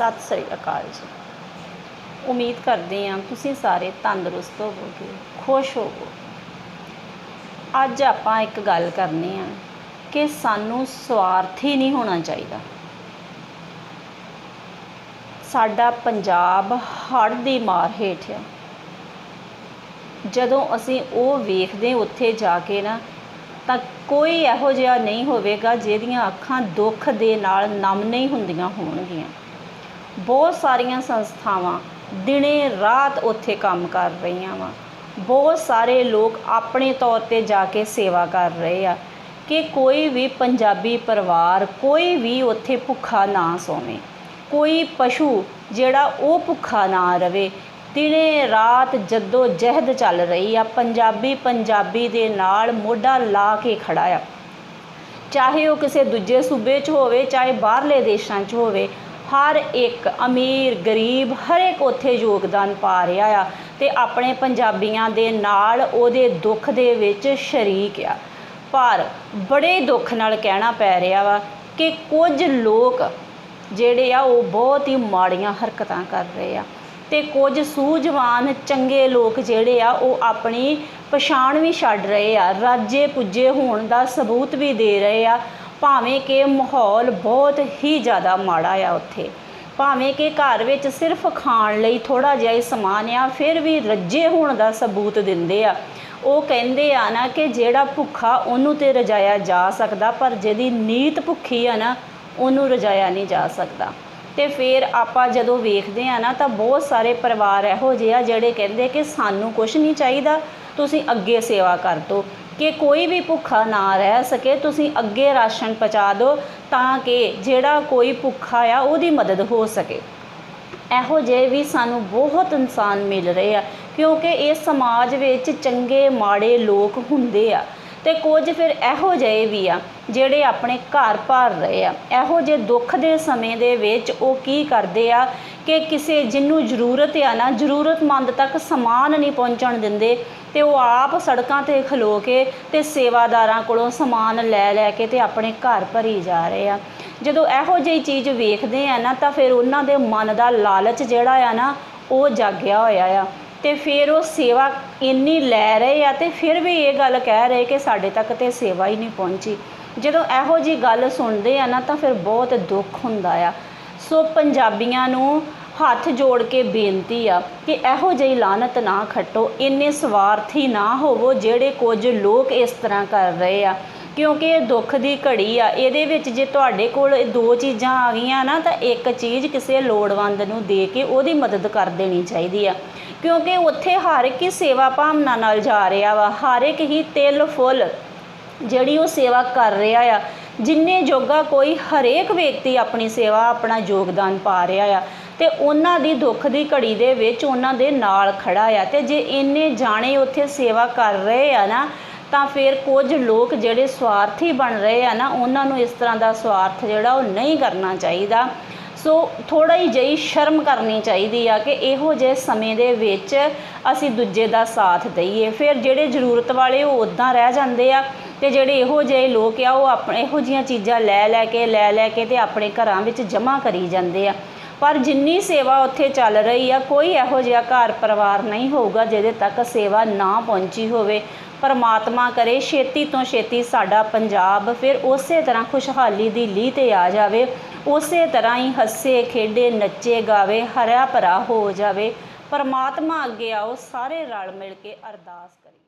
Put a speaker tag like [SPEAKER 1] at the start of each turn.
[SPEAKER 1] ਸਤਿ ਸ੍ਰੀ ਅਕਾਲ ਜੀ। ਉਮੀਦ ਕਰਦੇ ਹਾਂ ਤੁਸੀਂ ਸਾਰੇ ਤੰਦਰੁਸਤ ਹੋਵੋਗੇ, ਖੁਸ਼ ਹੋਵੋ ਅੱਜ ਆਪਾਂ ਇੱਕ ਗੱਲ ਕਰਨੀ ਆ ਕਿ ਸਾਨੂੰ ਸਵਾਰਥੀ ਨਹੀਂ ਹੋਣਾ ਚਾਹੀਦਾ। ਸਾਡਾ ਪੰਜਾਬ ਹੜ ਦੀ ਮਾਰ ਹੇਠ ਆ। ਜਦੋਂ ਅਸੀਂ ਉਹ ਵੇਖਦੇ ਉੱਥੇ ਜਾ ਕੇ ਨਾ, ਤਾਂ ਕੋਈ ਇਹੋ ਜਿਹਾ ਨਹੀਂ ਹੋਵੇਗਾ ਜਿਹਦੀਆਂ ਅੱਖਾਂ ਦੁੱਖ ਦੇ ਨਾਲ ਨਮ ਨਹੀਂ ਹੁੰਦੀਆਂ ਹੋਣਗੀਆਂ। ਬਹੁਤ ਸਾਰੀਆਂ ਸੰਸਥਾਵਾਂ ਦਿਨੇ ਰਾਤ ਉੱਥੇ ਕੰਮ ਕਰ ਰਹੀਆਂ ਵਾ। ਬਹੁਤ ਸਾਰੇ ਲੋਕ ਆਪਣੇ ਤੌਰ ਤੇ ਜਾ ਕੇ ਸੇਵਾ ਕਰ ਰਹੇ ਆ ਕਿ ਕੋਈ ਵੀ ਪੰਜਾਬੀ ਪਰਿਵਾਰ ਕੋਈ ਵੀ ਉੱਥੇ ਭੁੱਖਾ ਨਾ ਸੋਵੇ। ਕੋਈ ਪਸ਼ੂ ਜਿਹੜਾ ਉਹ ਭੁੱਖਾ ਨਾ ਰਵੇ। ਦਿਨੇ ਰਾਤ ਜਦੋਂ ਜਹਿਦ ਚੱਲ ਰਹੀ ਆ। ਪੰਜਾਬੀ ਪੰਜਾਬੀ ਦੇ ਨਾਲ ਮੋਢਾ ਲਾ ਕੇ ਖੜਾ ਆ। ਚਾਹੇ ਉਹ ਕਿਸੇ ਦੂਜੇ ਸੂਬੇ 'ਚ ਹੋਵੇ, ਚਾਹੇ ਬਾਹਰਲੇ ਦੇਸ਼ਾਂ 'ਚ ਹੋਵੇ ਹਰ ਇੱਕ ਅਮੀਰ, ਗਰੀਬ ਹਰ ਇੱਕ ਉੱਥੇ ਯੋਗਦਾਨ ਪਾ ਰਿਹਾ ਆ ਤੇ ਆਪਣੇ ਪੰਜਾਬੀਆਂ ਦੇ ਨਾਲ ਉਹਦੇ ਦੁੱਖ ਦੇ ਵਿੱਚ ਸ਼ਰੀਕ ਆ। ਪਰ ਬੜੇ ਦੁੱਖ ਨਾਲ ਕਹਿਣਾ ਪੈ ਰਿਹਾ ਵਾ ਕਿ ਕੁਝ ਲੋਕ ਜਿਹੜੇ ਆ ਉਹ ਬਹੁਤ ਹੀ ਮਾੜੀਆਂ ਹਰਕਤਾਂ ਕਰ ਰਹੇ ਆ ਤੇ ਕੁਝ ਸੂਝਵਾਨ ਚੰਗੇ ਲੋਕ ਜਿਹੜੇ ਆ ਉਹ ਆਪਣੀ ਪਛਾਣ ਵੀ ਛੱਡ ਰਹੇ ਆ, ਰਾਜੇ ਪੁੱਜੇ ਹੋਣ ਦਾ ਸਬੂਤ ਵੀ ਦੇ ਰਹੇ ਆ ਭਾਵੇਂ ਕਿ ਮਾਹੌਲ ਬਹੁਤ ਹੀ ਜ਼ਿਆਦਾ ਮਾੜਾ ਆ ਉੱਥੇ। ਭਾਵੇਂ ਕਿ ਘਰ ਵਿੱਚ ਸਿਰਫ ਖਾਣ ਲਈ ਥੋੜਾ ਜਿਹਾ ਹੀ ਸਮਾਨ ਆ, ਫਿਰ ਵੀ ਰੱਜੇ ਹੋਣ ਦਾ ਸਬੂਤ ਦਿੰਦੇ ਆ। ਉਹ ਕਹਿੰਦੇ ਆ ਨਾ ਕਿ ਜਿਹੜਾ ਭੁੱਖਾ ਉਹਨੂੰ ਤੇ ਰਜਾਇਆ ਜਾ ਸਕਦਾ, ਪਰ ਜਿਹਦੀ ਨੀਤ ਭੁੱਖੀ ਆ ਨਾ, ਉਹਨੂੰ ਰਜਾਇਆ ਨਹੀਂ ਜਾ ਸਕਦਾ। ਤੇ ਫਿਰ ਆਪਾਂ ਜਦੋਂ ਵੇਖਦੇ ਆ ਨਾ, ਤਾਂ ਬਹੁਤ ਸਾਰੇ ਪਰਿਵਾਰ ਇਹੋ ਜਿਹੇ ਆ ਜਿਹੜੇ ਕਹਿੰਦੇ ਕਿ ਸਾਨੂੰ ਕੁਝ ਨਹੀਂ ਚਾਹੀਦਾ, ਤੁਸੀਂ ਅੱਗੇ ਸੇਵਾ ਕਰ ਦਿਓ। ਕਿ ਕੋਈ ਵੀ ਭੁੱਖਾ ਨਾ ਰਹਿ ਸਕੇ, ਤੁਸੀਂ ਅੱਗੇ ਰਾਸ਼ਨ ਪਹੁੰਚਾ ਦਿਓ ਤਾਂ ਕਿ ਜਿਹੜਾ ਕੋਈ ਭੁੱਖਾ ਆ, ਉਹਦੀ ਮਦਦ ਹੋ ਸਕੇ। ਇਹੋ ਜਿਹੇ ਵੀ ਸਾਨੂੰ ਬਹੁਤ ਇਨਸਾਨ ਮਿਲ ਰਹੇ ਆ, ਕਿਉਂਕਿ ਇਸ ਸਮਾਜ ਵਿੱਚ ਚੰਗੇ ਮਾੜੇ ਲੋਕ ਹੁੰਦੇ ਆ। ਤੇ ਕੁਝ ਫਿਰ ਇਹੋ ਜਿਹੇ ਵੀ ਆ ਜਿਹੜੇ ਆਪਣੇ ਘਰ ਭਰ ਰਹੇ ਆ। ਇਹੋ ਜਿਹੇ ਦੁੱਖ ਦੇ ਸਮੇਂ ਦੇ ਵਿੱਚ ਉਹ ਕੀ ਕਰਦੇ ਆ ਕਿ ਕਿਸੇ ਜਿੰਨੂੰ ਜ਼ਰੂਰਤ ਆ ਨਾ, ਜ਼ਰੂਰਤਮੰਦ ਤੱਕ ਸਮਾਨ ਨਹੀਂ ਪਹੁੰਚਣ ਦਿੰਦੇ ਤੇ ਉਹ ਆਪ ਸੜਕਾਂ ਤੇ ਖਲੋ ਕੇ ਤੇ ਸੇਵਾਦਾਰਾਂ ਕੋਲੋਂ ਸਮਾਨ ਲੈ ਲੈ ਕੇ ਤੇ ਆਪਣੇ ਘਰ ਭਰੀ ਜਾ ਰਹੇ ਆ। ਜਦੋਂ ਇਹੋ ਜਿਹੀ ਚੀਜ਼ ਵੇਖਦੇ ਆ ਨਾ ਤਾਂ ਫਿਰ ਉਹਨਾਂ ਦੇ ਮਨ ਦਾ ਲਾਲਚ ਜਿਹੜਾ ਆ ਨਾ, ਉਹ ਜਾਗਿਆ ਹੋਇਆ ਆ। ਤੇ ਫਿਰ ਉਹ ਸੇਵਾ ਇੰਨੀ ਲੈ ਰਹੇ ਆ ਤੇ ਫਿਰ ਵੀ ਇਹ ਗੱਲ ਕਹਿ ਰਹੇ ਕਿ ਸਾਡੇ ਤੱਕ ਤੇ ਸੇਵਾ ਹੀ ਨਹੀਂ ਪਹੁੰਚੀ। ਜਦੋਂ ਇਹੋ ਜੀ ਗੱਲ ਸੁਣਦੇ ਆ ਨਾ ਤਾਂ ਫਿਰ ਬਹੁਤ ਦੁੱਖ ਹੁੰਦਾ ਆ। ਸੋ ਪੰਜਾਬੀਆਂ ਨੂੰ ਹੱਥ ਜੋੜ ਕੇ ਬੇਨਤੀ ਆ ਕਿ ਇਹੋ ਜਿਹੀ ਲਾਨਤ ਨਾ ਖੱਟੋ, ਇੰਨੇ ਸਵਾਰਥੀ ਨਾ ਹੋਵੋ ਜਿਹੜੇ ਕੁਝ ਲੋਕ ਇਸ ਤਰ੍ਹਾਂ ਕਰ ਰਹੇ ਆ। ਕਿਉਂਕਿ ਇਹ ਦੁੱਖ ਦੀ ਘੜੀ ਆ, ਇਹਦੇ ਵਿੱਚ ਜੇ ਤੁਹਾਡੇ ਕੋਲ ਦੋ ਚੀਜ਼ਾਂ ਆ ਗਈਆਂ ਨਾ ਤਾਂ ਇੱਕ ਚੀਜ਼ ਕਿਸੇ ਲੋੜਵੰਦ ਨੂੰ ਦੇ ਕੇ ਉਹਦੀ ਮਦਦ ਕਰ ਦੇਣੀ ਚਾਹੀਦੀ ਆ। ਕਿਉਂਕਿ ਉੱਥੇ ਹਰ ਇੱਕ ਹੀ ਸੇਵਾ ਭਾਵਨਾ ਨਾਲ ਜਾ ਰਿਹਾ ਵਾ, ਹਰ ਇੱਕ ਹੀ ਤਿਲ ਫੁੱਲ ਜਿਹੜੀ ਉਹ ਸੇਵਾ ਕਰ ਰਿਹਾ ਆ, ਜਿੰਨੇ ਜੋਗਾ ਕੋਈ ਹਰੇਕ ਵਿਅਕਤੀ ਆਪਣੀ ਸੇਵਾ, ਆਪਣਾ ਯੋਗਦਾਨ ਪਾ ਰਿਹਾ ਆ, ਤੇ ਉਹਨਾਂ ਦੀ ਦੁੱਖ ਦੀ ਘੜੀ ਦੇ ਵਿੱਚ ਉਹਨਾਂ ਦੇ ਨਾਲ ਖੜਾ ਆ, ਤੇ ਜੇ ਇੰਨੇ ਜਾਣੇ ਉੱਥੇ ਸੇਵਾ ਕਰ ਰਹੇ ਆ ਨਾ, ਤਾਂ ਫਿਰ ਕੁਝ ਲੋਕ ਜਿਹੜੇ ਸਵਾਰਥੀ ਬਣ ਰਹੇ ਆ ਨਾ, ਉਹਨਾਂ ਨੂੰ ਇਸ ਤਰ੍ਹਾਂ ਦਾ ਸਵਾਰਥ ਜਿਹੜਾ ਉਹ ਨਹੀਂ ਕਰਨਾ ਚਾਹੀਦਾ। ਸੋ ਥੋੜਾ ਹੀ ਜਿਹੀ ਸ਼ਰਮ ਕਰਨੀ ਚਾਹੀਦੀ ਆ ਕਿ ਇਹੋ ਜਿਹੇ ਸਮੇਂ ਦੇ ਵਿੱਚ ਅਸੀਂ ਦੂਜੇ ਦਾ ਸਾਥ ਦਈਏ। ਫਿਰ ਜਿਹੜੇ ਜ਼ਰੂਰਤ ਵਾਲੇ ਉਹ ਉਦਾਂ ਰਹਿ ਜਾਂਦੇ ਆ ਤੇ ਜਿਹੜੇ ਇਹੋ ਜਿਹੇ ਲੋਕ ਆ, ਉਹ ਆਪਣੇ ਇਹੋ ਜੀਆਂ ਚੀਜ਼ਾਂ ਲੈ ਲੈ ਕੇ, ਲੈ ਲੈ ਕੇ ਤੇ ਆਪਣੇ ਘਰਾਂ ਵਿੱਚ ਜਮ੍ਹਾਂ ਕਰੀ ਜਾਂਦੇ ਆ। ਪਰ ਜਿੰਨੀ ਸੇਵਾ ਉੱਥੇ ਚੱਲ ਰਹੀ ਆ, ਕੋਈ ਇਹੋ ਜਿਹਾ ਘਰ ਪਰਿਵਾਰ ਨਹੀਂ ਹੋਊਗਾ ਜਿਹਦੇ ਤੱਕ ਸੇਵਾ ਨਾ ਪਹੁੰਚੀ ਹੋਵੇ। ਪਰਮਾਤਮਾ ਕਰੇ, ਛੇਤੀ ਤੋਂ ਛੇਤੀ ਸਾਡਾ ਪੰਜਾਬ ਫਿਰ ਉਸੇ ਤਰ੍ਹਾਂ ਖੁਸ਼ਹਾਲੀ ਦੀ ਲੀਹ ਤੇ ਆ ਜਾਵੇ। ਉਸੇ ਤਰ੍ਹਾਂ ਹੀ ਹੱਸੇ, ਖੇਡੇ, ਨੱਚੇ, ਗਾਵੇ, ਹਰਿਆ ਭਰਾ ਹੋ ਜਾਵੇ। ਪਰਮਾਤਮਾ ਅੱਗੇ ਆਓ, ਸਾਰੇ ਰਲ ਮਿਲ ਕੇ ਅਰਦਾਸ ਕਰੀਏ।